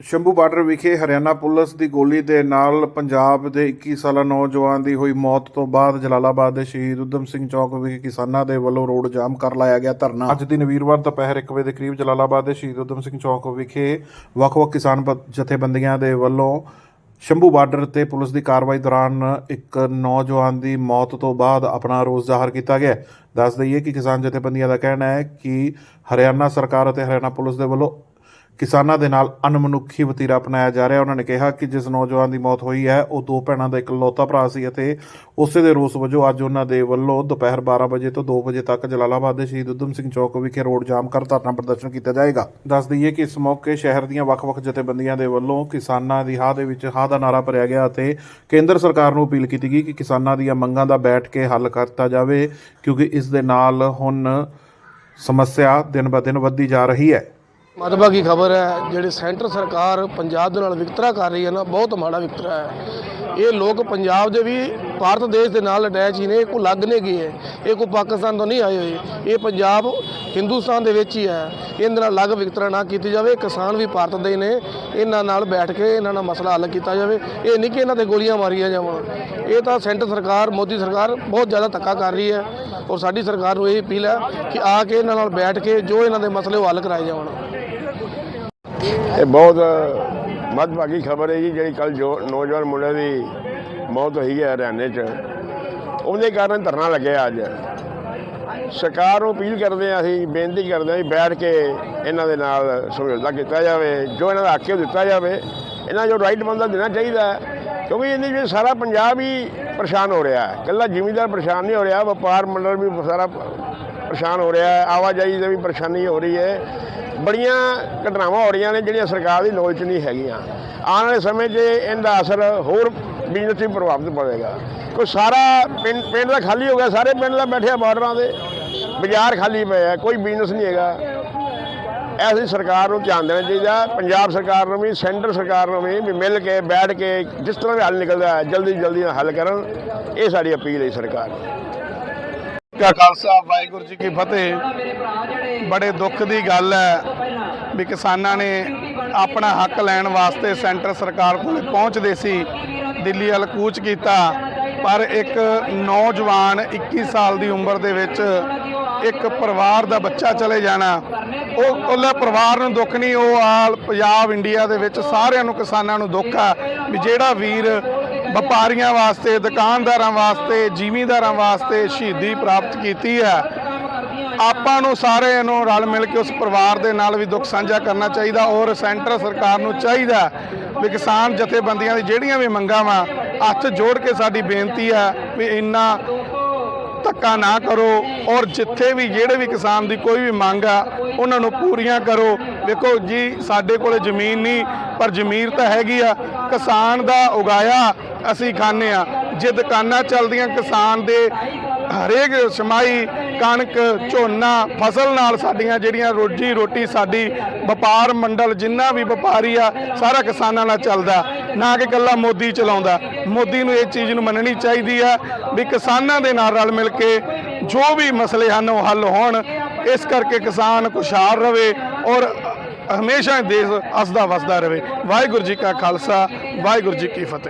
Shambhu border ਵਿਖੇ Haryana police ਦੀ ਗੋਲੀ ਦੇ ਨਾਲ ਪੰਜਾਬ ਦੇ 21 ਸਾਲਾ ਨੌਜਵਾਨ ਦੀ ਹੋਈ ਮੌਤ ਤੋਂ ਬਾਅਦ ਜਲਾਲਾਬਾਦ ਦੇ ਸ਼ਹੀਦ ਉਦਮ ਸਿੰਘ ਚੌਕ ਵਿਖੇ ਕਿਸਾਨਾਂ ਦੇ ਵੱਲੋਂ ਰੋਡ ਜਾਮ ਕਰ ਲਾਇਆ ਗਿਆ ਧਰਨਾ। ਅੱਜ ਦਿਨ ਵੀਰਵਾਰ ਦੁਪਹਿਰ 1 ਵਜੇ ਦੇ ਕਰੀਬ ਜਲਾਲਾਬਾਦ ਦੇ ਸ਼ਹੀਦ ਉਦਮ ਸਿੰਘ ਚੌਕ ਵਿਖੇ ਵੱਖ-ਵੱਖ ਕਿਸਾਨ ਬ- ਜਥੇਬੰਦੀਆਂ ਦੇ ਵੱਲੋਂ ਸ਼ੰਭੂ ਬਾਰਡਰ ਤੇ ਪੁਲਿਸ ਦੀ ਕਾਰਵਾਈ ਦੌਰਾਨ ਇੱਕ ਨੌਜਵਾਨ ਦੀ ਮੌਤ ਤੋਂ ਬਾਅਦ ਆਪਣਾ ਰੋਸ ਜ਼ਾਹਰ ਕੀਤਾ ਗਿਆ। ਦੱਸ ਦਈਏ ਕਿ ਕਿਸਾਨ ਜਥੇਬੰਦੀਆਂ ਦਾ ਕਹਿਣਾ ਹੈ ਕਿ ਹਰਿਆਣਾ ਸਰਕਾਰ ਅਤੇ ਹਰਿਆਣਾ ਪੁਲਿਸ ਦੇ ਵੱਲੋਂ ਕਿਸਾਨਾਂ ਦੇ ਨਾਲ ਅਨਮਨੁੱਖੀ ਵਤੀਰਾ ਅਪਣਾਇਆ ਜਾ ਰਿਹਾ। ਉਹਨਾਂ ਨੇ ਕਿਹਾ ਕਿ ਜਿਸ ਨੌਜਵਾਨ ਦੀ ਮੌਤ ਹੋਈ ਹੈ, ਉਹ ਦੋ ਭੈਣਾਂ ਦਾ ਇਕਲੌਤਾ ਭਰਾ ਸੀ ਅਤੇ ਉਸੇ ਦੇ ਰੋਸ ਵਜੋਂ ਅੱਜ ਉਹਨਾਂ ਦੇ ਵੱਲੋਂ ਦੁਪਹਿਰ 12 ਵਜੇ ਤੋਂ 2 ਵਜੇ ਤੱਕ ਜਲਾਲਾਬਾਦ ਦੇ ਸ਼ਹੀਦ ਉਦਮ ਸਿੰਘ ਚੌਕ ਵਿਖੇ ਰੋਡ ਜਾਮ ਕਰ ਧਰਨਾ ਪ੍ਰਦਰਸ਼ਨ ਕੀਤਾ ਜਾਏਗਾ। ਦੱਸ ਦਈਏ ਕਿ ਇਸ ਮੌਕੇ ਸ਼ਹਿਰ ਦੀਆਂ ਵੱਖ-ਵੱਖ ਜਥੇਬੰਦੀਆਂ ਦੇ ਵੱਲੋਂ ਕਿਸਾਨਾਂ ਦੀ ਹਾਹ ਦੇ ਵਿੱਚ ਹਾਹ ਦਾ ਨਾਰਾ ਭਰਿਆ ਗਿਆ ਅਤੇ ਕੇਂਦਰ ਸਰਕਾਰ ਨੂੰ ਅਪੀਲ ਕੀਤੀ ਗਈ ਕਿ ਕਿਸਾਨਾਂ ਦੀਆਂ ਮੰਗਾਂ ਦਾ ਬੈਠ ਕੇ ਹੱਲ ਕਰਤਾ ਜਾਵੇ, ਕਿਉਂਕਿ ਇਸ ਦੇ ਨਾਲ ਹੁਣ ਸਮੱਸਿਆ ਦਿਨ ਬ ਦਿਨ ਵੱਧਦੀ ਜਾ ਰਹੀ ਹੈ। ਮਤਭਾਗੀ ਖਬਰ ਹੈ, ਜਿਹੜੇ ਸੈਂਟਰ ਸਰਕਾਰ ਪੰਜਾਬ ਦੇ ਨਾਲ ਵਿਤਕਰਾ ਕਰ ਰਹੀ ਹੈ ਨਾ, ਬਹੁਤ ਮਾੜਾ ਵਿਤਕਰਾ ਹੈ। ਇਹ ਲੋਕ ਪੰਜਾਬ ਦੇ ਵੀ, ਭਾਰਤ ਦੇਸ਼ ਦੇ ਨਾਲ ਅਟੈਚ ਹੀ ਨੇ, ਇਹ ਕੋਈ ਲੱਗ ਨਹੀਂ ਗਏ ਇਹ ਕੋਈ ਪਾਕਿਸਤਾਨ ਤੋਂ ਨਹੀਂ ਆਏ ਹੋਏ। ਇਹ ਪੰਜਾਬ ਹਿੰਦੁਸਤਾਨ ਦੇ ਵਿੱਚ ਹੀ ਹੈ। ਇਹਦੇ ਨਾਲ ਲੱਗ ਵਿਤਕਰਾ ਨਾ ਕੀਤੀ ਜਾਵੇ, ਕਿਸਾਨ ਵੀ ਭਾਰਤ ਦੇ ਨੇ। ਇਹਨਾਂ ਨਾਲ ਬੈਠ ਕੇ ਇਹਨਾਂ ਨਾਲ ਮਸਲਾ ਹੱਲ ਕੀਤਾ ਜਾਵੇ। ਇਹ ਨਹੀਂ ਕਿ ਇਹਨਾਂ ਤੇ ਗੋਲੀਆਂ ਮਾਰੀਆਂ ਜਾਵਣ ਇਹ ਤਾਂ ਸੈਂਟਰ ਸਰਕਾਰ, ਮੋਦੀ ਸਰਕਾਰ ਬਹੁਤ ਜ਼ਿਆਦਾ ਧੱਕਾ ਕਰ ਰਹੀ ਹੈ। ਔਰ ਸਾਡੀ ਸਰਕਾਰ ਨੂੰ ਇਹ ਅਪੀਲ ਹੈ ਕਿ ਆ ਕੇ ਇਹਨਾਂ ਨਾਲ ਬੈਠ ਕੇ ਜੋ ਇਹਨਾਂ ਦੇ ਮਸਲੇ ਉਹ ਹੱਲ ਕਰਾਏ ਜਾਵਣ ਇਹ ਬਹੁਤ ਮੱਦਭਾਗੀ ਖਬਰ ਹੈ ਜੀ ਜਿਹੜੀ ਕੱਲ ਜੋ ਨੌਜਵਾਨ ਮੁੰਡੇ ਦੀ ਮੌਤ ਹੋਈ ਹੈ ਹਰਿਆਣੇ 'ਚ। ਉਹਦੇ ਕਾਰਨ ਧਰਨਾ ਲੱਗਿਆ ਅੱਜ। ਸਰਕਾਰ ਨੂੰ ਅਪੀਲ ਕਰਦੇ ਹਾਂ, ਅਸੀਂ ਬੇਨਤੀ ਕਰਦੇ ਹਾਂ ਵੀ ਬੈਠ ਕੇ ਇਹਨਾਂ ਦੇ ਨਾਲ ਸਮਝੌਤਾ ਕੀਤਾ ਜਾਵੇ, ਜੋ ਇਹਨਾਂ ਦਾ ਹੱਕ ਹੈ ਉਹ ਦਿੱਤਾ ਜਾਵੇ। ਇਹਨਾਂ ਜੋ ਰਾਈਟ ਬੰਦਾ ਦੇਣਾ ਚਾਹੀਦਾ ਕਿਉਂਕਿ ਇਹਦੇ ਵਿੱਚ ਸਾਰਾ ਪੰਜਾਬ ਹੀ ਪਰੇਸ਼ਾਨ ਹੋ ਰਿਹਾ ਹੈ। ਇਕੱਲਾ ਜ਼ਿਮੀਂਦਾਰ ਪਰੇਸ਼ਾਨ ਨਹੀਂ ਹੋ ਰਿਹਾ, ਵਪਾਰ ਮੰਡਲ ਵੀ ਸਾਰਾ ਪਰੇਸ਼ਾਨ ਹੋ ਰਿਹਾ ਹੈ, ਆਵਾਜਾਈ ਦੀ ਵੀ ਪਰੇਸ਼ਾਨੀ ਹੋ ਰਹੀ ਹੈ। ਬੜੀਆਂ ਘਟਨਾਵਾਂ ਹੋ ਰਹੀਆਂ ਨੇ ਜਿਹੜੀਆਂ ਸਰਕਾਰ ਦੀ ਨੌਲੇਜ 'ਚ ਨਹੀਂ ਹੈਗੀਆਂ। ਆਉਣ ਵਾਲੇ ਸਮੇਂ 'ਚ ਇਹਦਾ ਅਸਰ ਹੋਰ ਬਿਜ਼ਨਸ 'ਤੇ ਪ੍ਰਭਾਵਿਤ ਪਵੇਗਾ। ਕੋਈ ਸਾਰਾ ਪਿੰਡ ਪਿੰਡ ਦਾ ਖਾਲੀ ਹੋ ਗਿਆ, ਸਾਰੇ ਪਿੰਡ ਦਾ ਬੈਠਿਆ ਬਾਰਡਰਾਂ ਦੇ ਬਾਜ਼ਾਰ ਖਾਲੀ ਪਏ ਆ, ਕੋਈ ਬਿਜ਼ਨਸ ਨਹੀਂ ਹੈਗਾ। ਐਸੀ ਸਰਕਾਰ ਨੂੰ ਧਿਆਨ ਦੇਣਾ ਚਾਹੀਦਾ, ਪੰਜਾਬ ਸਰਕਾਰ ਨੂੰ ਵੀ, ਸੈਂਟਰ ਸਰਕਾਰ ਨੂੰ ਵੀ ਮਿਲ ਕੇ, ਬੈਠ ਕੇ, ਜਿਸ ਤਰ੍ਹਾਂ ਵੀ ਹੱਲ ਨਿਕਲਦਾ ਹੈ ਜਲਦੀ ਜਲਦੀ ਹੱਲ ਕਰਨ। ਇਹ ਸਾਡੀ ਅਪੀਲ ਹੈ ਸਰਕਾਰ ਨੂੰ। ਕਾ ਖਾਲਸਾ, ਵਾਹਿਗੁਰੂ ਜੀ ਕੀ ਫਤਿਹ। ਬੜੇ ਦੁੱਖ ਦੀ ਗੱਲ ਹੈ ਵੀ ਕਿਸਾਨਾਂ ਨੇ ਆਪਣਾ ਹੱਕ ਲੈਣ ਵਾਸਤੇ ਸੈਂਟਰ ਸਰਕਾਰ ਕੋਲ ਪਹੁੰਚਦੇ ਸੀ, ਦਿੱਲੀ ਵੱਲ ਕੂਚ ਕੀਤਾ। ਪਰ ਇੱਕ ਨੌਜਵਾਨ 21 ਸਾਲ ਦੀ ਉਮਰ ਦੇ ਵਿੱਚ ਇੱਕ ਪਰਿਵਾਰ ਦਾ ਬੱਚਾ ਚਲੇ ਜਾਣਾ, ਉਹ ਉਹਲੇ ਪਰਿਵਾਰ ਨੂੰ ਦੁੱਖ ਨਹੀਂ, ਉਹ ਆਲ ਪੰਜਾਬ ਇੰਡੀਆ ਦੇ ਵਿੱਚ ਸਾਰਿਆਂ ਨੂੰ ਕਿਸਾਨਾਂ ਨੂੰ ਦੁੱਖ ਆ ਵੀ ਜਿਹੜਾ ਵੀਰ ਵਪਾਰੀਆਂ ਵਾਸਤੇ, ਦੁਕਾਨਦਾਰਾਂ ਵਾਸਤੇ, ਜ਼ਿਮੀਂਦਾਰਾਂ ਵਾਸਤੇ ਸ਼ਹੀਦੀ ਪ੍ਰਾਪਤ ਕੀਤੀ ਹੈ। ਆਪਾਂ ਨੂੰ ਸਾਰਿਆਂ ਨੂੰ ਰਲ ਮਿਲ ਕੇ ਉਸ ਪਰਿਵਾਰ ਦੇ ਨਾਲ ਵੀ ਦੁੱਖ ਸਾਂਝਾ ਕਰਨਾ ਚਾਹੀਦਾ ਔਰ ਸੈਂਟਰ ਸਰਕਾਰ ਨੂੰ ਚਾਹੀਦਾ ਵੀ ਕਿਸਾਨ ਜਥੇਬੰਦੀਆਂ ਦੀ ਜਿਹੜੀਆਂ ਵੀ ਮੰਗਾਂ ਵਾ, ਹੱਥ ਜੋੜ ਕੇ ਸਾਡੀ ਬੇਨਤੀ ਹੈ ਵੀ ਇੰਨਾ ਧੱਕਾ ਨਾ ਕਰੋ ਔਰ ਜਿੱਥੇ ਵੀ ਜਿਹੜੇ ਵੀ ਕਿਸਾਨ ਦੀ ਕੋਈ ਵੀ ਮੰਗ ਆ, ਉਹਨਾਂ ਨੂੰ ਪੂਰੀਆਂ ਕਰੋ। ਦੇਖੋ ਜੀ, ਸਾਡੇ ਕੋਲੇ ਜ਼ਮੀਨ ਨਹੀਂ, ਪਰ ਜ਼ਮੀਰ ਤਾਂ ਹੈਗੀ ਆ। ਕਿਸਾਨ ਦਾ ਉਗਾਇਆ ਅਸੀਂ ਖਾਂਦੇ ਆ ਜੇ ਦੁਕਾਨਾਂ ਚੱਲਦੀਆਂ ਕਿਸਾਨ ਦੇ ਹਰੇਕ ਸਮਾਈ, ਕਣਕ, ਝੋਨਾ, ਫਸਲ ਨਾਲ ਸਾਡੀਆਂ ਜਿਹੜੀਆਂ ਰੋਜੀ ਰੋਟੀ ਸਾਡੀ ਵਪਾਰ ਮੰਡਲ ਜਿੰਨਾ ਵੀ ਵਪਾਰੀ ਆ, ਸਾਰਾ ਕਿਸਾਨਾਂ ਨਾਲ ਚੱਲਦਾ। ਨਾ ਕਿ ਇਕੱਲਾ ਮੋਦੀ ਚਲਾਉਂਦਾ। ਮੋਦੀ ਨੂੰ ਇਹ ਚੀਜ਼ ਨੂੰ ਮੰਨਣੀ ਚਾਹੀਦੀ ਆ ਵੀ ਕਿਸਾਨਾਂ ਦੇ ਨਾਲ ਰਲ ਮਿਲ ਕੇ ਜੋ ਵੀ ਮਸਲੇ ਹਨ ਉਹ ਹੱਲ ਹੋਣ। ਇਸ ਕਰਕੇ ਕਿਸਾਨ ਖੁਸ਼ਹਾਲ ਰਵੇ ਔਰ ਹਮੇਸ਼ਾ ਹੀ ਦੇਸ਼ ਹੱਸਦਾ ਵਸਦਾ ਰਵੇ। ਵਾਹਿਗੁਰੂ ਜੀ ਕਾ ਖਾਲਸਾ, ਵਾਹਿਗੁਰੂ ਜੀ ਕੀ ਫਤਿਹ।